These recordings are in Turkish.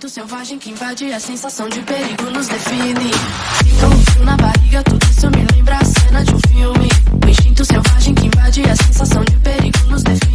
Instinto selvagem que invade a sensação de perigo nos define. Sinto um frio na barriga, tudo isso me lembra a cena de um filme. O instinto selvagem que invade a sensação de perigo nos define.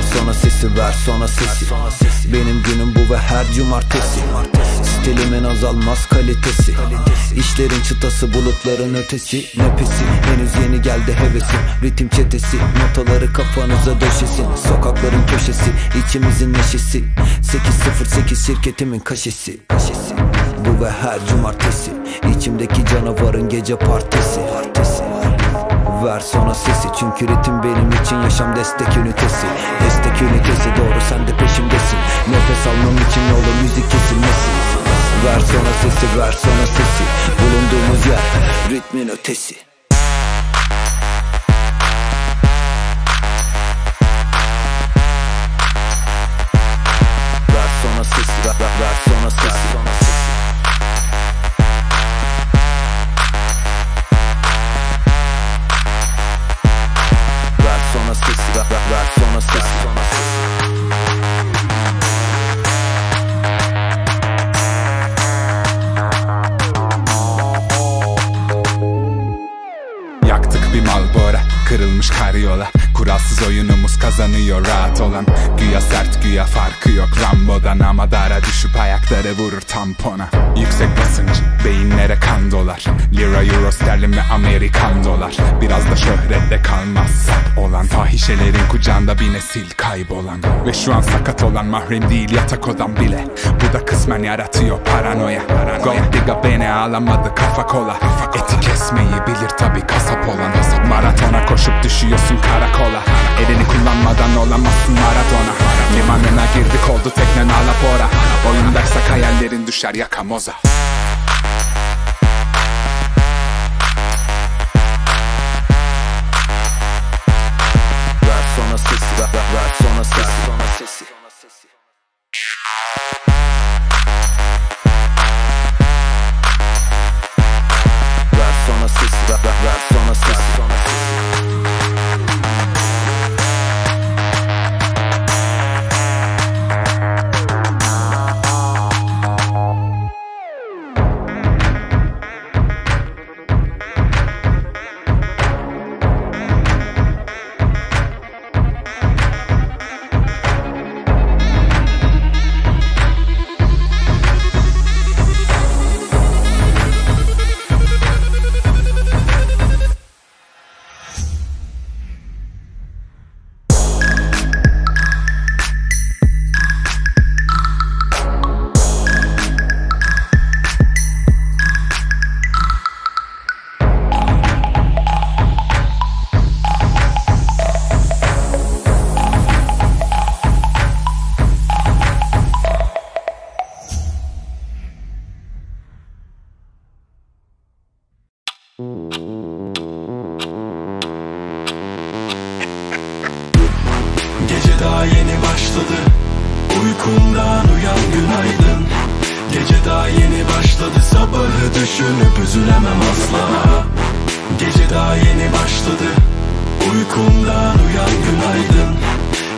Ver sonra sesi ver sonra sesi. Benim günüm bu ve her cumartesi. Stilimin azalmaz kalitesi. İşlerin çıtası bulutların ötesi. Nefesi henüz yeni geldi hevesi. Ritim çetesi notaları kafanıza döşesin Sokakların köşesi içimizin neşesi. 808 şirketimin kaşesi. Bu ve her cumartesi. İçimdeki canavarın gece partisi Ver sonra sesi çünkü ritim benim için yaşam destek ünitesi. Destek ünitesi doğru sen de peşimdesin. Nefes almam için yolu müzik kesilmesin Ver sonra sesi ver sonra sesi. Bulunduğumuz yer ritmin ötesi Kırılmış karyola. Kuralsız oyunumuz kazanıyor rahat olan. Güya sert güya farkı yok. Rambo'dan ama dara düşüp ayakları vurur tampona. Yüksek basınç beyinlere kan dolar. Lira euro sterlin ve Amerikan dolar. Biraz da şöhrette kalmazsa olan. Fahişelerin kucağında bir nesil kaybolan. Ve şu an sakat olan mahrem değil yatak odam bile. Bu da kısmen yaratıyor paranoya. Gold digga beni ağlamadı kafa kola olamazsın Maradona Limanına girdik oldu teknen alapora Oyundaysak hayallerin düşer yakamoza Uykundan uyan günaydın. Gece daha yeni başladı Sabahı düşünüp üzülemem asla. Gece daha yeni başladı Uykundan uyan günaydın.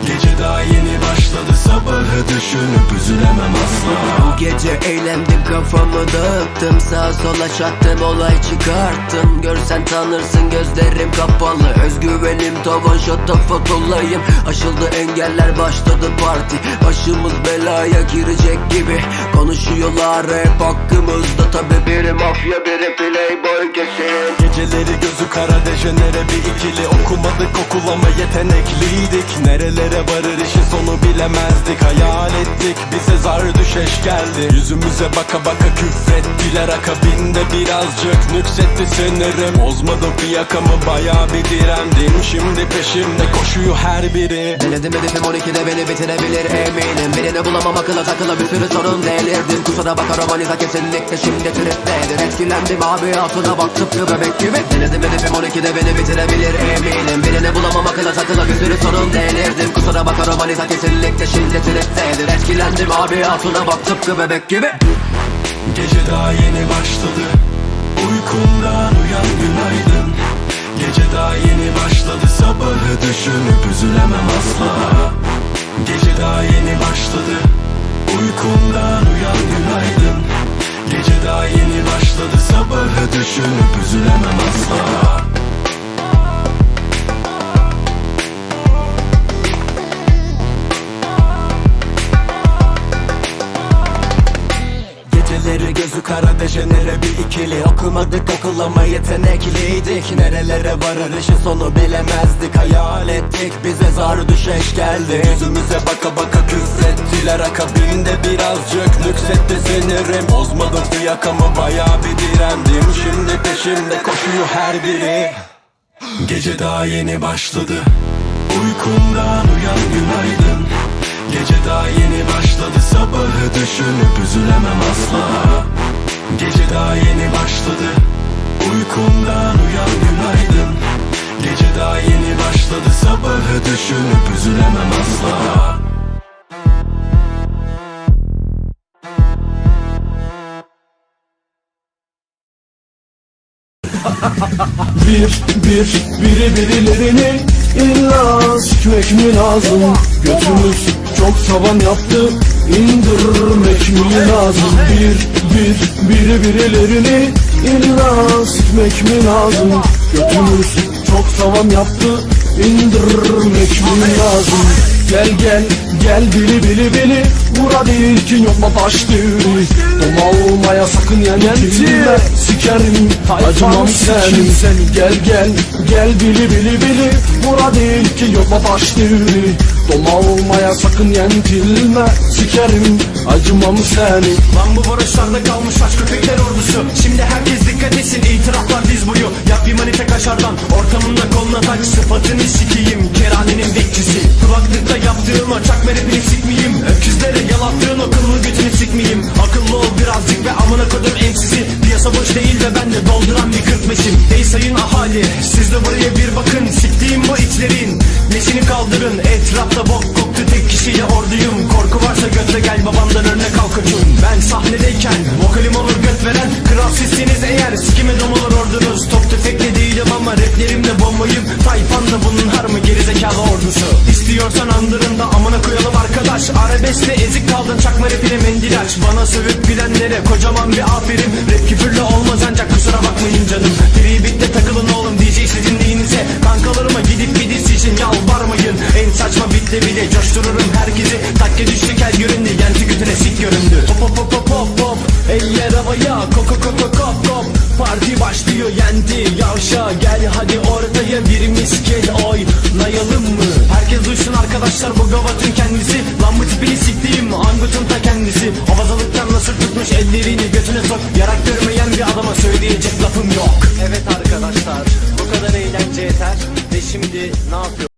Gece daha yeni başladı Sabahı düşünüp üzülemem asla gece eğlendim kafamı dağıttım. Sağa sola çattım olay çıkarttım. Görsen tanırsın gözlerim kapalı. Özgüvenim tavan şatafat olayım. Aşıldı engeller başladı parti. Başımız belaya girecek gibi. Konuşuyorlar hep hakkımızda. Tabi biri mafya biri playboy kesin Geceleri gözü kara dejenere bir ikili. Okumadık okul ama yetenekliydik. Nerelere varır işin sonu bilemezdik. Hayal ettik bize zar düşeş geldi. Yüzümüze baka baka küfrettiler Akabinde birazcık. Nüksetti sinirim Bozmadı fiyakamı baya bir direndim. Şimdi peşimde koşuyor her biri. Denedim hedefim 12'de beni bitirebilir eminim. Birini bulamam akıla takıla bir sürü sorun delirdim. Kusura bakar romaniza kesinlikle şimdi triptedir. Etkilendim abi altına bak tıpkı bebek gibi. Denedim hedefim 12'de beni bitirebilir eminim. Birini bulamam akıla takıla bir sürü sorun delirdim. Kusura bakma romanizm kesinlikle şiddetin etsedir Etkilendim abi hatuna bak tıpkı bebek gibi. Gece daha yeni başladı. Uykumdan uyan günaydın. Gece daha yeni başladı. Sabahı düşünüp üzülemem asla. Gece daha yeni başladı. Uykumdan uyan günaydın. Gece daha yeni başladı. Sabahı düşünüp üzülemem asla kara dejenere bir ikili Okumadık okul ama yetenekliydik. Nerelere varır işin sonu bilemezdik Hayal ettik. Bize zar düşeş geldi. Yüzümüze baka baka küfrettiler Akabinde birazcık nüksetti sinirim. Bozmadım fiyakamı baya bir direndim. Şimdi peşimde koşuyor her biri. Gece daha yeni başladı. Uykumdan uyan günaydın. Gece daha yeni başladı. Sabahı düşünüp üzülemem asla daha yeni başladı. Uykumdan uyan günaydın. Gece daha yeni başladı. Sabahı düşünüp üzülemem asla. Bir, bir, biri birilerini illa sikmek mi lazım? Götümüz çok tavan yaptı. İndirmek mi lazım? Bir, bir, biri birilerini illa sikmek mi lazım? Götümüz çok tavan yaptı indirmek mi lazım? Gel gel gel bili bili bili. Bura değil ki yok mu taş Doma olmaya sakın yenilme Sikerim acımam senin. Seni Gel gel gel bili bili bili. Bura değil ki mu taş düğünü Doma olmaya sakın yenilme Sikerim acımam seni Lan bu varoşlarda kalmış aç köpekler beşim Ey sayın ahali siz de buraya bir bakın Siktiğim bu itlerin. Neşini kaldırın etrafta bok koktu tek kişiyle orduyum. Korku varsa götle gel babamdan örnek al koçum. Ben sahnedeyken vokalim olur göt veren Kral sizsiniz eğer. Sikime dom olur ordunuz Top tüfekle değilim ama raplerimle bombayım Tayfan da bunun har mı gerizekalı ordusu? İstiyorsan andırında amına koyalım arkadaş. Arabeskte ezik kaldın çakma rapine mendil aç. Bana sövüp gülenlere kocaman bir aferin. Rap küfürle olmaz ancak kusura bakmayın canım bitle bile coştururum herkesi. Takke düştü kel göründü yenti götüne sik göründü. Hop hop hop hop hop hop. Eller havaya koko koko kop kop Parti başlıyor yendi yavşa. Gel hadi ortaya bir miskel oynayalım mı? Herkes duysun arkadaşlar bu gavatın kendisi. Lan bu tipini siktiğim angutun ta kendisi. Avazalıktan nasıl tutmuş ellerini götüne sok. Yarak görmeyen bir adama söyleyecek lafım yok. Evet arkadaşlar bu kadar eğlence yeter. Ve şimdi ne yapıyor?